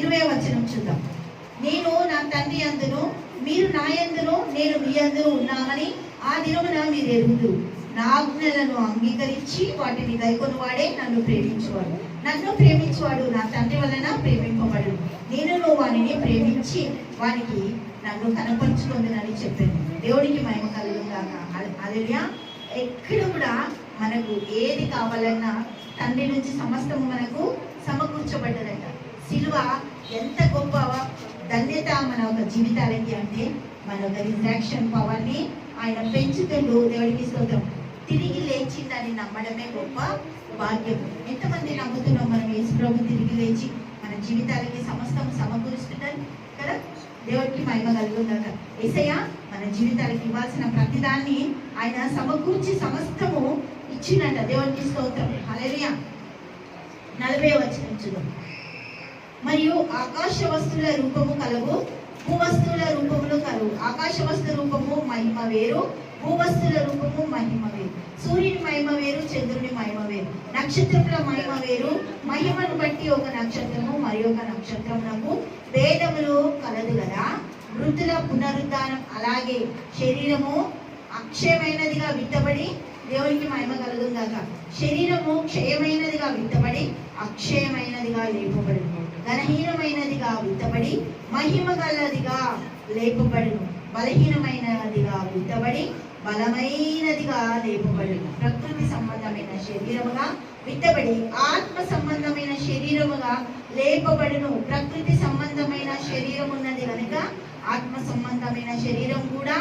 ఇరవై వచనం చూద్దాం. నేను నా తండ్రి అందును మీరు నా యందును నేను మీ అందును ఉన్నామని ఆ దినమున మీరు ఎరుగుదు. నా ఆజ్ఞలను అంగీకరించి వాటిని గైకొని వాడే నన్ను ప్రేమించువాడు. నన్ను ప్రేమించువాడు నా తండ్రి వలన ప్రేమింపబడు. నేను వానిని ప్రేమించి వానికి నన్ను కనపరుచుకుందని చెప్పాను. దేవుడికి మహిమ కలుగుగాక అదేవియా ఎక్కడ కూడా మనకు ఏది కావాలన్నా తండ్రి నుంచి సమస్తము మనకు సమకూర్చబడ్డదంట. సిలువ ఎంత గొప్ప ధన్యత మన ఒక జీవితాలకి అంటే మన ఒక రిజాక్షన్ పవర్ని ఆయన పెంచుతుండు. దేవుడికి స్తోత్రం. తిరిగి లేచిందని నమ్మడమే గొప్ప భాగ్యం. ఎంతమంది నమ్ముతున్నాం మనం యేసు తిరిగి లేచి మన జీవితాలకి సమస్తం సమకూరుస్తున్నారు కదా? దేవుడికి మహిమ కలుగుతుందట. ఏసయ్య మన జీవితాలకు ఇవ్వాల్సిన ప్రతిదాన్ని ఆయన సమకూర్చి సమస్తము ఇచ్చినట దేవుడికి స్తోత్రం. అలరియా నలభై వచ్చిన చూద్దాం. మరియు ఆకాశ వస్తువుల రూపము కలవు భూవస్తువుల రూపములు కలవు. ఆకాశ వస్తు రూపము మహిమ వేరు భూవస్తుల రూపము మహిమ వేరు. సూర్యుని మహిమ వేరు చంద్రుని మహిమ వేరు. నక్షత్రముల మహిమ వేరు మహిమను బట్టి ఒక నక్షత్రము మరి ఒక నక్షత్రమునకు భేదములు కలదు కదా. వృద్ధుల పునరుద్ధానం అలాగే శరీరము అక్షయమైనదిగా విత్తబడి దేవునికి మహిమ కలుగుందాక శరీరము క్షయమైనదిగా విత్తబడి అక్షయమైనదిగా లేపబడును. ఘనహీనమైనదిగా విత్తబడి మహిమ గలదిగా లేపబడును. బలహీనమైనదిగా విత్తబడి బలమైనదిగా లేపబడును. ప్రకృతి సంబంధమైన శరీరముగా విత్తబడి ఆత్మ సంబంధమైన శరీరముగా లేపబడును. ప్రకృతి సంబంధమైన శరీరం ఉన్నది కనుక ఆత్మ సంబంధమైన శరీరం కూడా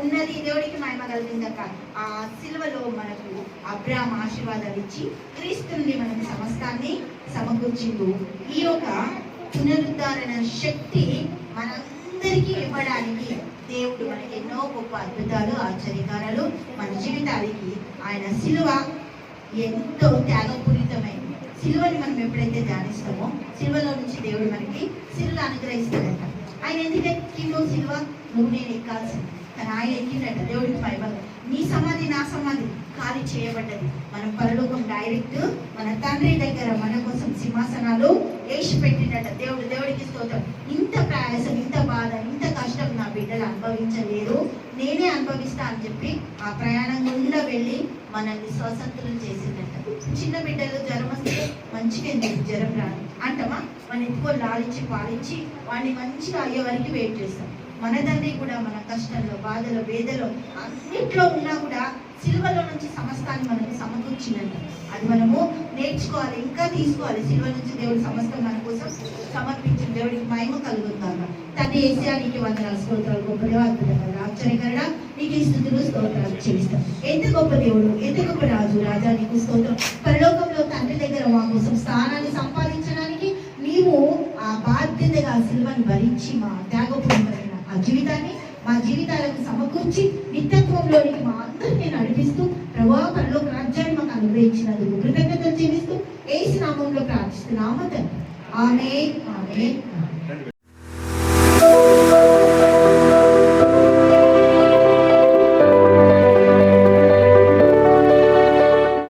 ఉన్నది. దేవుడికి మహిమ కలిగిందక ఆ సిలువలో మనకు అబ్రామ్ ఆశీర్వాదాలు ఇచ్చి క్రీస్తుని మనకి సమస్తాన్ని సమకూర్చిండు. ఈ యొక్క పునరుద్ధరణ శక్తి మనందరికీ ఇవ్వడానికి దేవుడు మనకి ఎన్నో గొప్ప అద్భుతాలు ఆశ్చర్యకారాలు మన జీవితానికి ఆయన సిలువ ఎంతో త్యాగపూరితమైంది సిలువని మనం ఎప్పుడైతే ధ్యానిస్తామో సిలువలో నుంచి దేవుడు మనకి సిలువ అనుగ్రహిస్తాడంట. ఆయన ఎందుకు ఎక్కిండు సిల్వ నువ్వు నేను ఎక్కాల్సింది. కానీ ఆయన ఎక్కిండట దేవుడికి బైబల్ నీ సమాధి నా సమాధి ఖాళీ చేయబడ్డది. మనం పరలోకం డైరెక్ట్ మన తండ్రి దగ్గర మన కోసం సింహాసనాలు వేసి పెట్టినట దేవుడు దేవుడికి స్తోత్రం. ఇంత ప్రయాసం ఇంత బాధ ఇంత కష్టం నా బిడ్డలు అనుభవించలేదు. నేనే అనుభవిస్తా అని చెప్పి ఆ ప్రయాణం గుండా వెళ్ళి మనల్ని స్వతంత్రం చేసిందట. చిన్న బిడ్డలు జ్వరం వస్తే మంచిగా జ్వరం రాదు. అంటమా? మన ఎత్తుకో లాలించి పాలించి వాడిని మంచిగా అయ్యే వరకు వెయిట్ చేస్తాం. మన తండ్రి కూడా మన కష్టంలో బాధలో వేదలో అన్నిట్లో ఉన్నా కూడా సిల్వలో నుంచి సమస్తాన్ని మనకు సమకూర్చిందంట అది మనము నేర్చుకోవాలి ఇంకా తీసుకోవాలి. సిల్వ నుంచి దేవుడు సమస్తం మన కోసం సమర్పించిన దేవుడికి మహిమ కలుగుతాను. తండ్రి ఏసియా నీకు వందనాలు స్తోత్రాలు గొప్ప దేవ ఆశ్చర్యకరణ నీకు ఈ స్థుతులు స్తోత్రాలు చెల్లిస్తాం. ఎంత గొప్ప దేవుడు ఎంత గొప్ప రాజు రాజా నీకు స్తోత్రం. నుంచి మా త్యాగపూర్వమైన ఆ జీవితాన్ని మా జీవితాలకు సమకూర్చి నిత్యత్వంలోనికి మా అందరినీ నడిపిస్తూ ప్రభా పరలోక రాజ్యాన్ని మాకు అనుగ్రహించినందుకు కృతజ్ఞతలు చెల్లిస్తూ ఏసు నామంలో ప్రార్థిస్తున్నాము తండ్రి. ఆమె ఆమె